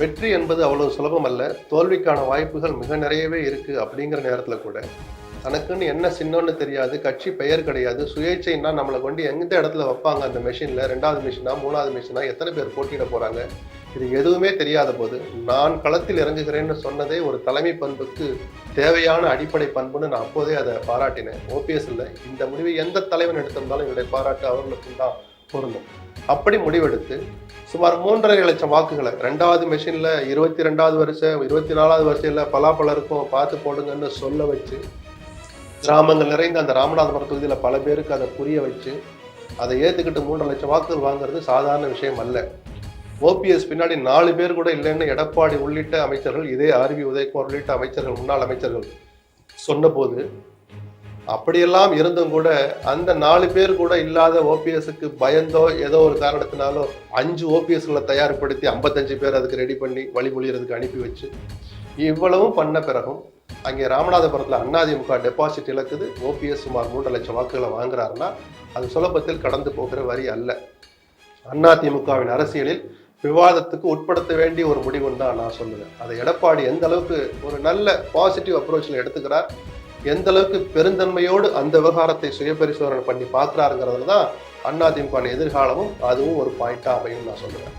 வெற்றி என்பது அவ்வளவு சுலபம் அல்ல. தோல்விக்கான வாய்ப்புகள் மிக நிறையவே இருக்கு அப்படிங்கிற நேரத்தில் கூட. தனக்குன்னு என்ன சின்னன்னு தெரியாது கட்சி பெயர் கிடையாது சுயேட்சைன்னா நம்மளை கொண்டு எந்த இடத்துல வைப்பாங்க அந்த மிஷினில் ரெண்டாவது மிஷினா மூணாவது மிஷினா எத்தனை பேர் போட்டியிட போகிறாங்க இது எதுவுமே தெரியாத போது நான் களத்தில் இறங்குகிறேன்னு சொன்னதே ஒரு தலைமை பண்புக்கு தேவையான அடிப்படை பண்புன்னு நான் அப்போதே அதை பாராட்டினேன். ஓபிஎஸ் இல்லை இந்த முடிவை எந்த தலைவன் எடுத்திருந்தாலும் என்னுடைய பாராட்டு அவர்களுக்கும் தான். பொருந்தும். அப்படி முடிவெடுத்து சுமார் மூன்றரை லட்சம் வாக்குகளை ரெண்டாவது மிஷினில் இருபத்தி ரெண்டாவது வருஷம் இருபத்தி நாலாவது வருஷத்துல பலாப்பழருக்கும் பார்த்து போடுங்கன்னு சொல்ல வச்சு கிராமங்கள் நிறைந்த அந்த ராமநாதபுரம் தொகுதியில் பல பேருக்கு அதை புரிய வச்சு அதை ஏற்றுக்கிட்டு மூன்றரை லட்சம் வாக்குகள் வாங்குறது சாதாரண விஷயம் அல்ல. ஓபிஎஸ் பின்னாடி நாலு பேர் கூட இல்லைன்னு எடப்பாடி உள்ளிட்ட அமைச்சர்கள் இதே ஆர்வி உதயகுமார் உள்ளிட்ட அமைச்சர்கள் முன்னாள் அமைச்சர்கள் சொன்னபோது அப்படியெல்லாம் இருந்தும் கூட அந்த நாலு பேர் கூட இல்லாத ஓபிஎஸ்க்கு பயந்தோ ஏதோ ஒரு காரணத்தினாலோ அஞ்சு ஓபிஎஸ்களை தயார்படுத்தி ஐம்பத்தஞ்சு பேர் அதுக்கு ரெடி பண்ணி வழிமொழிகிறதுக்கு அனுப்பி வச்சு இவ்வளவும் பண்ண பிறகும் அங்கே ராமநாதபுரத்தில் அதிமுக டெபாசிட் இழக்குது. ஓபிஎஸ் சுமார் மூன்று லட்சம் வாக்குகளை வாங்குறாருன்னா அது சுலபத்தில் கடந்து போகிற வரி அல்ல. அதிமுகவின் அரசியலில் விவாதத்துக்கு உட்படுத்த வேண்டிய ஒரு முடிவுன்னு தான் நான் சொல்லுவேன். அதை எடப்பாடி எந்த அளவுக்கு ஒரு நல்ல பாசிட்டிவ் அப்ரோச்சில் எடுத்துக்கிறார் எந்த அளவுக்கு பெருந்தன்மையோடு அந்த விவகாரத்தை சுயபரிசோதனை பண்ணி பார்க்குறாருங்கிறதுல தான் அதிமுக எதிர்காலமும் அதுவும் ஒரு பாயிண்டா அமையும் நான் சொல்லுவேன்